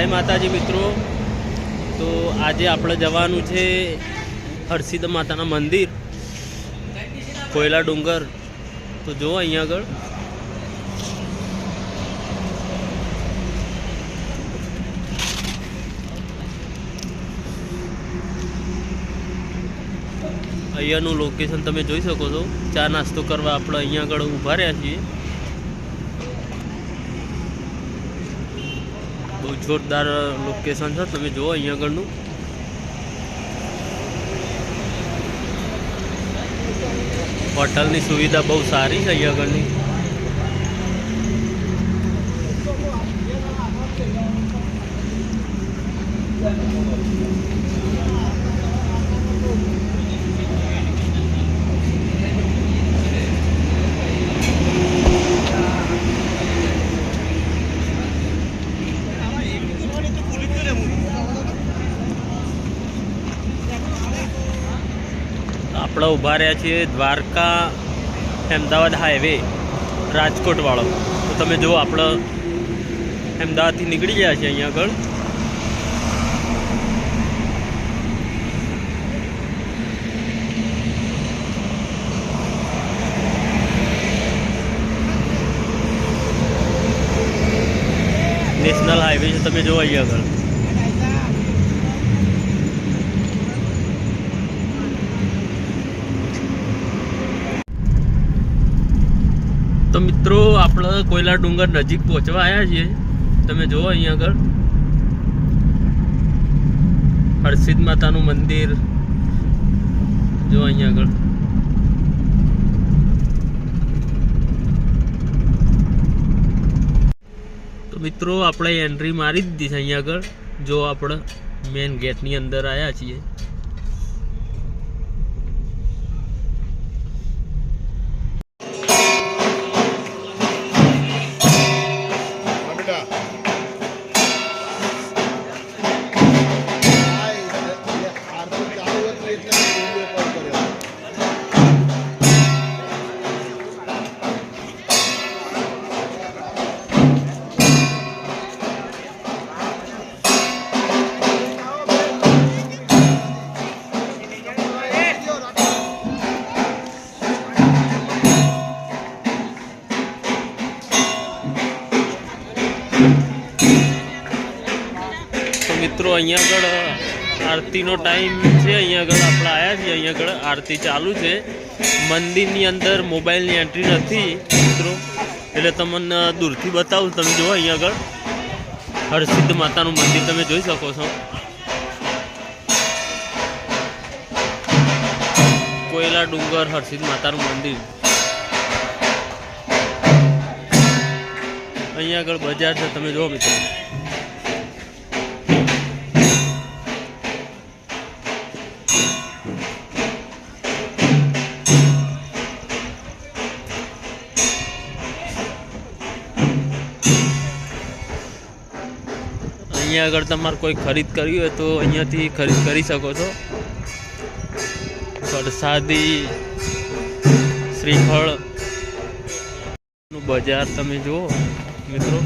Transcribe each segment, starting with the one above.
જય માતાજી મિત્રો. તો આજે આપણે જવાનું છે હરસિદ્ધ માતાના મંદિર, કોયલા ડુંગર. તો જુઓ અહીંયા આગળ. અહીંયાનું લોકેશન તમે જોઈ શકો છો. ચા નાસ્તો કરવા આપણે અહીંયા આગળ ઊભા રહ્યા છીએ. બહુ જોરદાર લોકેશન છે. તમે જુઓ અહીંયા આગળનું. હોટલની સુવિધા બહુ સારી છે અહીંયા આગળની. આપણે ઊભા રહ્યા છીએ દ્વારકા અમદાવાદ હાઈવે, રાજકોટવાળો. તો તમે જુઓ, આપણે અમદાવાદથી નીકળી ગયા છીએ અહીંયા આગળ. નેશનલ હાઈવે છે, તમે જુઓ અહીંયા આગળ. તો મિત્રો, આપણે કોયલા ડુંગર નજીક પહોંચવા આવ્યા છીએ. તમે જુઓ અહીંયા આગળ. હરસિદ માતાનું મંદિર. જો અહીંયા આગળ. તો મિત્રો, આપણે એન્ટ્રી મારી દીધી છે અહીંયા આગળ. જો આપણે મેઇન ગેટની અંદર આવ્યા છીએ. અહીંયા આગળ આરતીનો ટાઈમ છે. અહીંયા આગળ આપણે આવ્યા છીએ. અહીંયા આગળ આરતી ચાલુ છે. મંદિરની અંદર મોબાઈલની એન્ટ્રી નથી, મિત્રો. એટલે તમને દૂરથી બતાવું. તમે જુઓ અહીંયા આગળ. હરસિદ્ધ માતાનું મંદિર તમે જોઈ શકો છો. કોયલા ડુંગર હરસિદ્ધ માતાનું મંદિર. અહીંયા આગળ બજાર છે. તમે જુઓ મિત્રો. અહીંયા આગળ તમારે કોઈ ખરીદ કરવી હોય તો અહીંયાથી ખરીદ કરી શકો છો. પ્રસાદી, શ્રીફળ બજાર તમે જુઓ મિત્રો.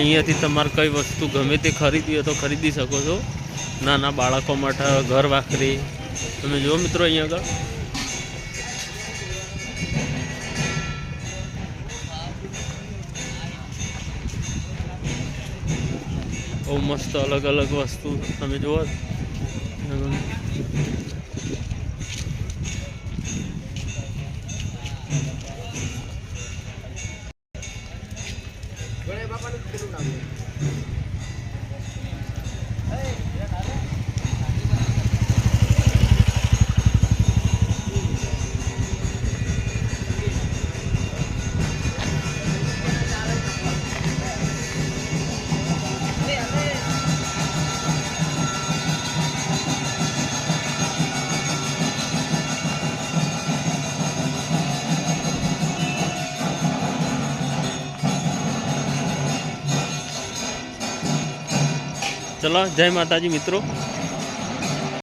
અહીંયાથી તમારે કઈ વસ્તુ ગમે તે ખરીદી હોય તો ખરીદી શકો છો. નાના બાળકો માટે ઘર વાખરી. તમે જુઓ મિત્રો અહીંયા આગળ. બહુ મસ્ત અલગ અલગ વસ્તુ. તમે જુઓ. ચલો જય માતાજી મિત્રો.